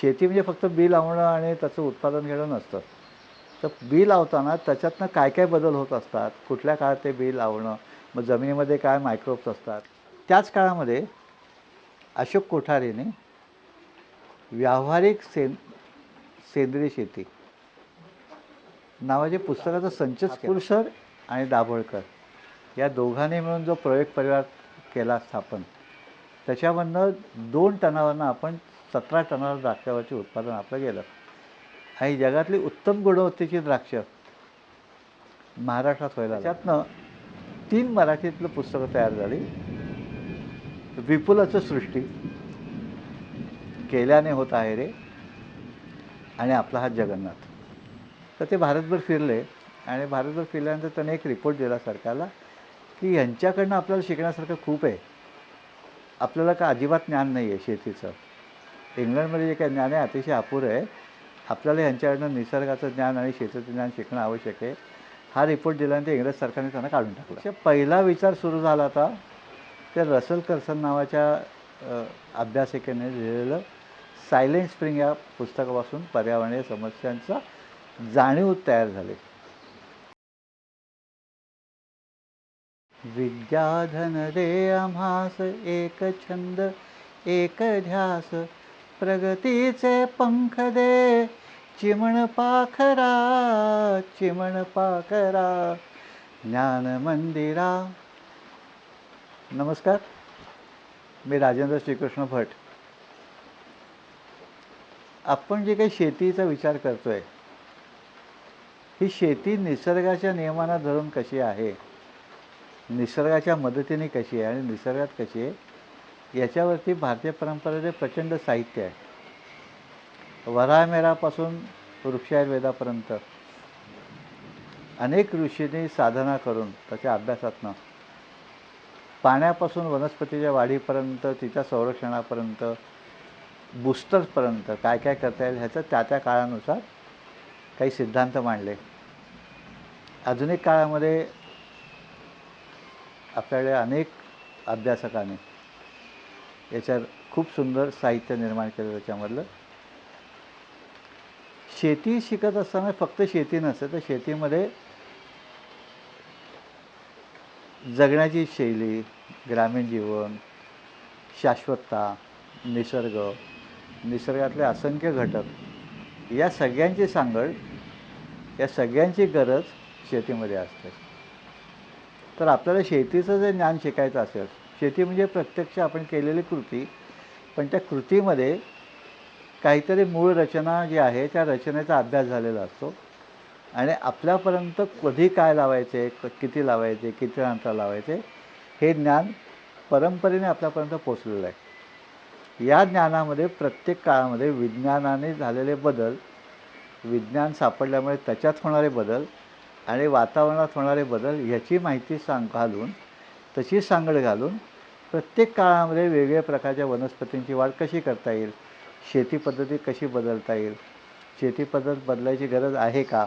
शेती म्हणजे फक्त बी लावणं आणि त्याचं उत्पादन घेणं नसतं. तर बी लावताना त्याच्यातनं काय काय बदल होत असतात? कुठल्या काळात ते बी लावणं? मग जमिनीमध्ये काय मायक्रोब्स असतात? त्याच काळामध्ये अशोक कोठारीने व्यावहारिक सें सेंद्रिय शेती नावाचे पुस्तकाचा संचच पुरुषर आणि दाभोळकर या दोघांनी मिळून जो प्रयोग परिवार केला स्थापन त्याच्यामधनं दोन टनावरनं आपण सतरा टनाला द्राक्षावरचे उत्पादन आपलं गेलं. आणि जगातली उत्तम गुणवत्तेची द्राक्ष महाराष्ट्रात व्हायला त्यातनं तीन मराठीतलं पुस्तकं तयार झाली. विपुलाचं सृष्टी. केल्याने होत आहे रे. आणि आपला हा जगन्नाथ. तर ते भारतभर फिरले. आणि भारतभर फिरल्यानंतर त्याने एक रिपोर्ट दिला सरकारला की ह्यांच्याकडनं आपल्याला शिकण्यासारखं खूप आहे. आपल्याला का अजिबात ज्ञान नाही आहे शेतीचं? इंग्लंडमध्ये जे काही ज्ञान आहे अतिशय अपुरं आहे. आपल्याला यांच्याकडनं निसर्गाचं ज्ञान आणि शेतीचं ज्ञान शिकणं आवश्यक आहे. हा रिपोर्ट दिल्यानंतर इंग्रज सरकारने त्यांना काढून टाकला. अशा पहिला विचार सुरू झाला होता त्या रसल कर्सन नावाच्या अभ्यासिकेने लिहिलेलं सायलेंट स्प्रिंग या पुस्तकापासून पर्यावरणीय समस्यांचा जाणीव तयार झाली. विद्याधन दे आम्हास एक छंद एक ध्यास प्रगतीचे पंख दे चिमण पाखरा चिमण पाखरा ज्ञान मंदिरा. नमस्कार मी राजेंद्र श्रीकृष्ण भट. आपण जे काही शेतीचा विचार करतोय ही शेती निसर्गाच्या नियमांना धरून कशी आहे? निसर्गाच्या मदतीने कशी आहे आणि निसर्गात कशी आहे? याच्यावरती भारतीय परंपरेचे प्रचंड साहित्य आहे. वरामेरापासून वृक्षायुर्वेदापर्यंत अनेक ऋषींनी साधना करून त्याच्या अभ्यासातनं पाण्यापासून वनस्पतीच्या वाढीपर्यंत तिच्या संरक्षणापर्यंत बुस्टर्सपर्यंत काय काय करता येईल ह्याचं त्या त्या काळानुसार काही सिद्धांत मांडले. आधुनिक काळामध्ये आपल्याकडे अनेक अभ्यासकांनी याच्यावर खूप सुंदर साहित्य निर्माण केलं त्याच्यामधलं. शेती शिकत असताना फक्त शेती नसते तर शेतीमध्ये जगण्याची शैली ग्रामीण जीवन शाश्वतता निसर्ग निसर्गातले असंख्य घटक या सगळ्यांची सांगड या सगळ्यांची गरज शेतीमध्ये असते. तर आपल्याला शेतीचं जे ज्ञान शिकायचं असेल शेती म्हणजे प्रत्यक्ष आपण केलेली कृती पण त्या कृतीमध्ये काहीतरी मूळ रचना जी आहे त्या रचनेचा अभ्यास झालेला असतो. आणि आपल्यापर्यंत कधी काय लावायचे क- किती लावायचे किती अंतर लावायचे हे ज्ञान परंपरेने आपल्यापर्यंत पोचलेलं आहे. या ज्ञानामध्ये प्रत्येक काळामध्ये विज्ञानाने झालेले बदल विज्ञान सापडल्यामुळे त्याच्यात होणारे बदल आणि वातावरणात होणारे बदल ह्याची माहिती सांग घालून तशी सांगड घालून प्रत्येक काळामध्ये वेगवेगळ्या प्रकारच्या वनस्पतींची वाढ कशी करता येईल? शेती पद्धती कशी बदलता येईल? शेती पद्धत बदलायची गरज आहे का?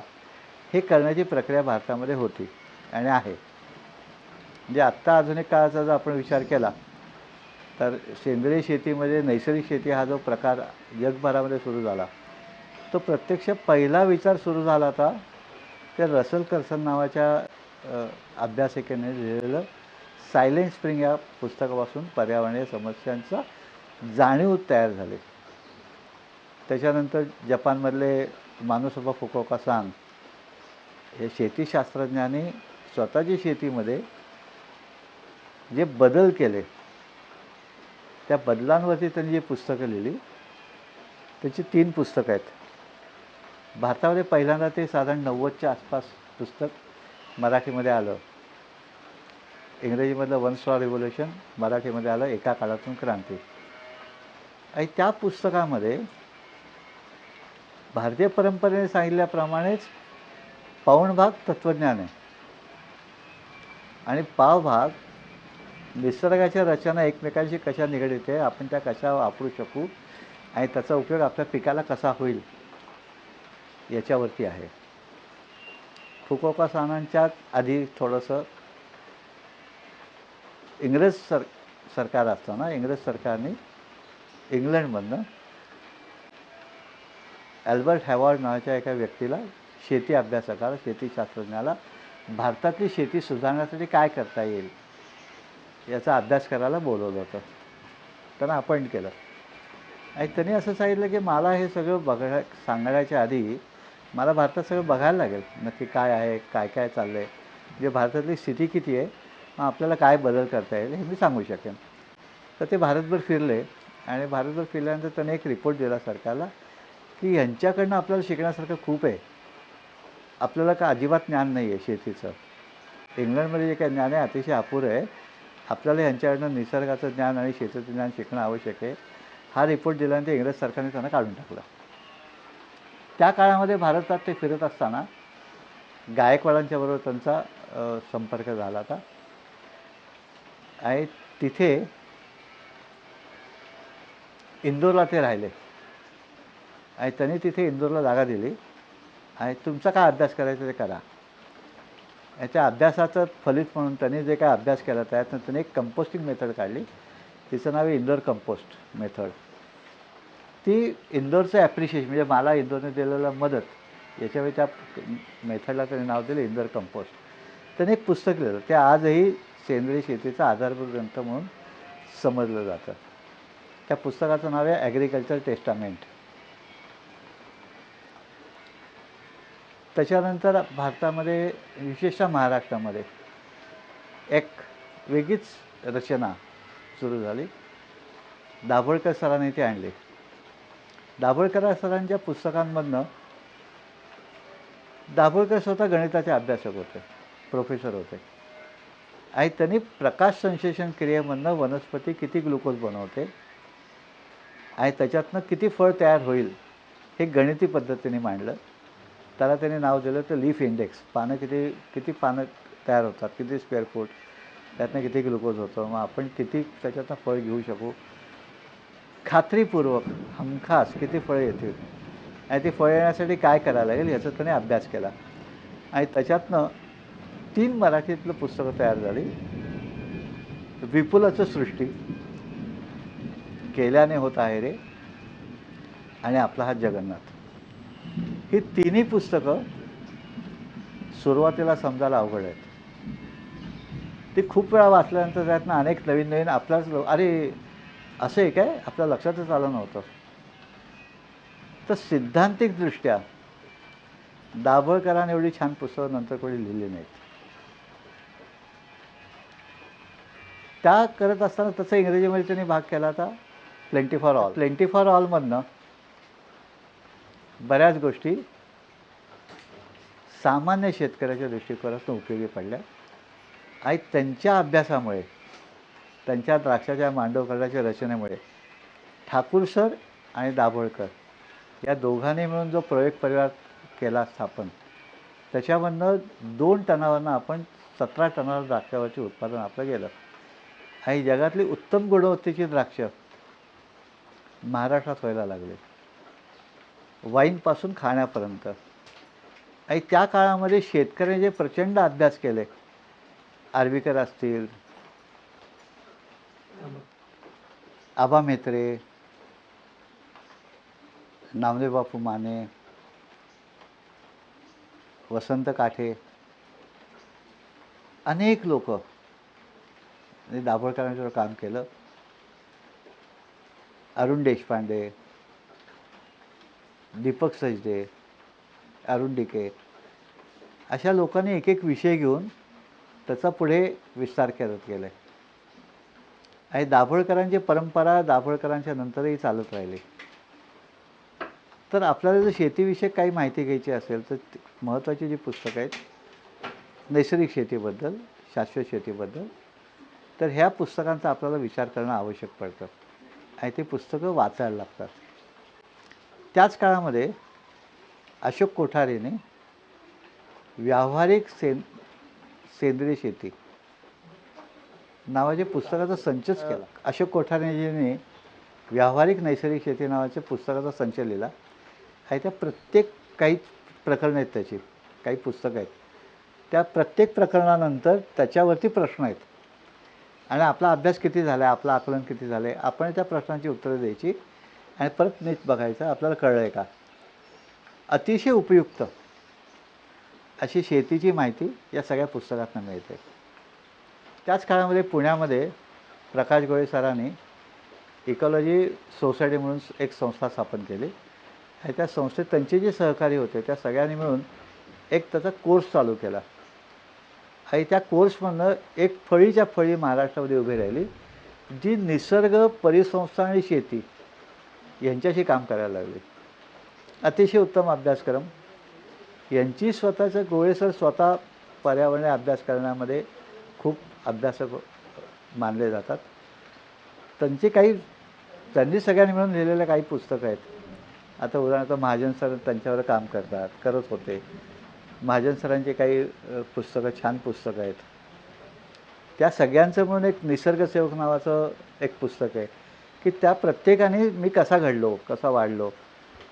हे करण्याची प्रक्रिया भारतामध्ये होती आणि आहे. म्हणजे आत्ता आधुनिक काळाचा जर आपण विचार केला तर सेंद्रिय शेतीमध्ये नैसर्गिक शेती हा जो प्रकार जगभरामध्ये सुरू झाला तो प्रत्यक्ष पहिला विचार सुरू झाला होता त्या रसल कर्सन नावाच्या अभ्यासिकेने लिहिलेलं सायलेंट स्प्रिंग या पुस्तकापासून पर्यावरणीय समस्यांचा जाणीव तयार झाली. त्याच्यानंतर जपानमधले मानुसोबा फुकोका सांग हे शेतीशास्त्रज्ञांनी स्वतःच्या शेतीमध्ये जे बदल केले त्या बदलांवरती त्यांनी जी पुस्तकं लिहिली त्याची तीन पुस्तकं आहेत. भारतामध्ये पहिल्यांदा ते साधारण नव्वदच्या आसपास पुस्तक मराठीमध्ये आलं. इंग्रजीमधलं वन स्टॉर रिव्होल्युशन मराठीमध्ये आलं एका काळातून क्रांती. आणि त्या पुस्तकामध्ये भारतीय परंपरेने सांगितल्याप्रमाणेच पाऊणभाग तत्त्वज्ञान आहे. आणि पावभाग निसर्गाच्या रचना एकमेकांशी कशा निगडीत आहे आपण त्या कशा वापरू शकू आणि त्याचा उपयोग आपल्या पिकाला कसा होईल याच्यावरती आहे. फुकोपासनांच्या आधी थोडंसं इंग्रज सर सरकार असताना इंग्रज सरकारने इंग्लंडमधनं ॲल्बर्ट हॅवॉर्ड नावाच्या एका व्यक्तीला शेती अभ्यासकाला शेतीशास्त्रज्ञाला भारतातली शेती सुधारण्यासाठी काय करता येईल याचा अभ्यास करायला बोलवलं होतं. त्यांना अपॉइंट केलं. आणि त्यांनी असं सांगितलं की मला हे सगळं बघा सांगण्याच्या आधी मला भारतात सगळं बघायला लागेल नक्की काय आहे काय काय चाललं आहे म्हणजे भारतातली स्थिती किती आहे? आपल्याला काय बदल करता येईल हे मी सांगू शकेन. तर ते भारतभर फिरले आणि भारतभर फिरल्यानंतर त्याने एक रिपोर्ट दिला सरकारला की ह्यांच्याकडनं आपल्याला शिकण्यासारखं खूप आहे. आपल्याला का अजिबात ज्ञान नाही आहे शेतीचं. इंग्लंडमध्ये जे काही ज्ञान आहे अतिशय अपुरं आहे. आपल्याला यांच्याकडनं निसर्गाचं ज्ञान आणि शेतीचं ज्ञान शिकणं आवश्यक आहे. हा रिपोर्ट दिल्यानंतर इंग्रज सरकारने त्यांना काढून टाकलं. त्या काळामध्ये भारतात ते फिरत असताना गायकवाडांच्याबरोबर त्यांचा संपर्क झाला होता. आणि तिथे इंदोरला ते राहिले. आणि त्यांनी तिथे इंदोरला जागा दिली. आणि तुमचा काय अभ्यास करायचा ते करा. याच्या अभ्यासाचं फलित म्हणून त्यांनी जे काय अभ्यास केला त्यातनं त्यांनी एक कंपोस्टिंग मेथड काढली. तिचं नाव आहे इंदोर कंपोस्ट मेथड ती इंदोरचं ॲप्रिशिएशन म्हणजे मला इंदोरने दिलेलं मदत याच्यामुळे त्या मेथडला त्यांनी नाव दिलं इंदोर कंपोस्ट त्याने एक पुस्तक लिहिलं. ते आजही सेंद्रिय शेतीचा आधारभूत ग्रंथ म्हणून समजलं जातं. त्या पुस्तकाचं नाव आहे ॲग्रिकल्चर टेस्टामेंट त्याच्यानंतर भारतामध्ये विशेषतः महाराष्ट्रामध्ये एक वेगळीच रचना सुरू झाली. दाभोळकर सरांनी ती आणली. दाभोळकर सरांच्या पुस्तकांमधनं दाभोळकर स्वतः गणिताचे अभ्यासक होते प्रोफेसर होते. आणि त्यांनी प्रकाश संश्लेषण क्रियेमधनं वनस्पती किती ग्लुकोज बनवते? आणि त्याच्यातनं किती फळ तयार होईल? हे गणिती पद्धतीने मांडलं. त्याला त्यांनी नाव दिलं तर लीफ इंडेक्स. पानं किती किती पानं तयार होतात? किती स्क्वेअर फूट? त्यातनं किती ग्लुकोज होतं? मग आपण किती त्याच्यातनं फळ घेऊ शकू? खात्रीपूर्वक हमखास किती फळं येतील? आणि ती फळं येण्यासाठी काय करायला लागेल याचा त्याने अभ्यास केला. आणि त्याच्यातनं तीन मराठीतलं पुस्तकं तयार झाली. विपुलाचं सृष्टी. केल्याने होत आहे रे. आणि आपला हा जगन्नाथ. ही तिन्ही पुस्तकं सुरुवातीला समजायला अवघड आहेत. ती खूप वेळा वाचल्यानंतर त्यातनं अनेक नवीन नवीन आपल्याच अरे असं आहे काय? आपल्या लक्षातच आलं नव्हतं. तर सिद्धांतिकदृष्ट्या दाभोळकरांनी एवढी छान पुस्तकं नंतर कोणी लिहिली नाहीत. त्या करत असताना तसं इंग्रजीमध्ये त्यांनी भाग केला होता. Plenty for all plenty for ऑलमधनं बऱ्याच गोष्टी सामान्य शेतकऱ्याच्या दृष्टिकोनातून उपयोगी पडल्या. आणि त्यांच्या अभ्यासामुळे त्यांच्या द्राक्षाच्या मांडवकरणाच्या रचनेमुळे ठाकूर सर आणि दाभोळकर या दोघांनी मिळून जो प्रयोग परिवार केला स्थापन त्याच्यामधनं दोन टनावरनं आपण सतरा टनावर द्राक्षावरचे उत्पादन आपलं गेलं. आणि जगातली उत्तम गुणवत्तेची द्राक्ष महाराष्ट्रात व्हायला लागले. वाईनपासून खाण्यापर्यंत. आणि त्या काळामध्ये शेतकऱ्यांनी जे प्रचंड अभ्यास केले. आर्वीकर असतील आबा मेत्रे नामदेव बापू माने वसंत काठे अनेक लोक आणि दाभोळकरांच्यावर काम केलं. अरुण देशपांडे दीपक सजदे अरुण डिके अशा लोकांनी एक एक विषय घेऊन त्याचा पुढे विस्तार करत गेले. आणि दाभोळकरांची परंपरा दाभोळकरांच्या नंतरही चालत राहिली. तर आपल्याला जर शेतीविषयक काही माहिती घ्यायची असेल तर महत्त्वाची जी पुस्तकं आहेत नैसर्गिक शेतीबद्दल शाश्वत शेतीबद्दल तर ह्या पुस्तकांचा आपल्याला विचार करणं आवश्यक पडतं. आणि ते पुस्तकं वाचायला लागतात. त्याच काळामध्ये अशोक कोठारेने व्यावहारिक सें सेंद्रिय शेती नावाचे पुस्तकाचा संचच केला. अशोक कोठारेजीने व्यावहारिक नैसर्गिक शेती नावाच्या पुस्तकाचा संच लिहिला. आणि त्या प्रत्येक काही प्रकरणं आहेत त्याची. काही पुस्तकं आहेत. त्या प्रत्येक प्रकरणानंतर त्याच्यावरती प्रश्न आहेत. आणि आपला अभ्यास किती झाला आहे आपलं आकलन किती झालं आहे आपण त्या प्रश्नांची उत्तरं द्यायची आणि परत नीट बघायचं आपल्याला कळलं आहे का? अतिशय उपयुक्त अशी शेतीची माहिती या सगळ्या पुस्तकातून मिळते. त्याच काळामध्ये पुण्यामध्ये प्रकाश गोळे सरांनी इकॉलॉजी सोसायटी म्हणून एक संस्था स्थापन केली आणि त्या संस्थेत त्यांचे जे सहकारी होते त्या सगळ्यांनी मिळून एक त्याचा कोर्स चालू केला. आणि त्या कोर्समधनं एक फळीच्या फळी महाराष्ट्रामध्ये उभी राहिली जी निसर्ग परिसंस्था आणि शेती यांच्याशी काम करायला लागली. अतिशय उत्तम अभ्यासक्रम. यांची स्वतःचं गोळेसर स्वतः पर्यावरणीय अभ्यास करण्यामध्ये खूप अभ्यासक मानले जातात. त्यांची काही त्यांनी सगळ्यांनी मिळून लिहिलेल्या काही पुस्तकं आहेत. आता उदाहरणार्थ महाजन सर त्यांच्यावर काम करतात करत होते. महाजन सरांची काही पुस्तकं छान पुस्तकं आहेत. त्या सगळ्यांचं म्हणून एक निसर्गसेवक नावाचं एक पुस्तक आहे की त्या प्रत्येकाने मी कसा घडलो कसा वाढलो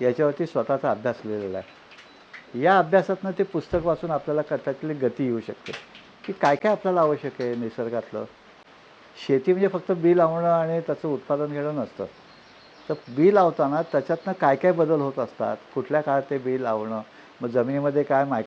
याच्यावरती स्वतःचा अभ्यास लिहिलेला आहे. या अभ्यासातनं ते पुस्तक वाचून आपल्याला कथातली गती येऊ शकते की काय काय आपल्याला आवश्यक आहे निसर्गातलं. शेती म्हणजे फक्त बी लावणं आणि त्याचं उत्पादन घेणं नसतं. तर बी लावताना त्याच्यातनं काय काय बदल होत असतात कुठल्या काळात ते बी लावणं मग जमिनीमध्ये काय माय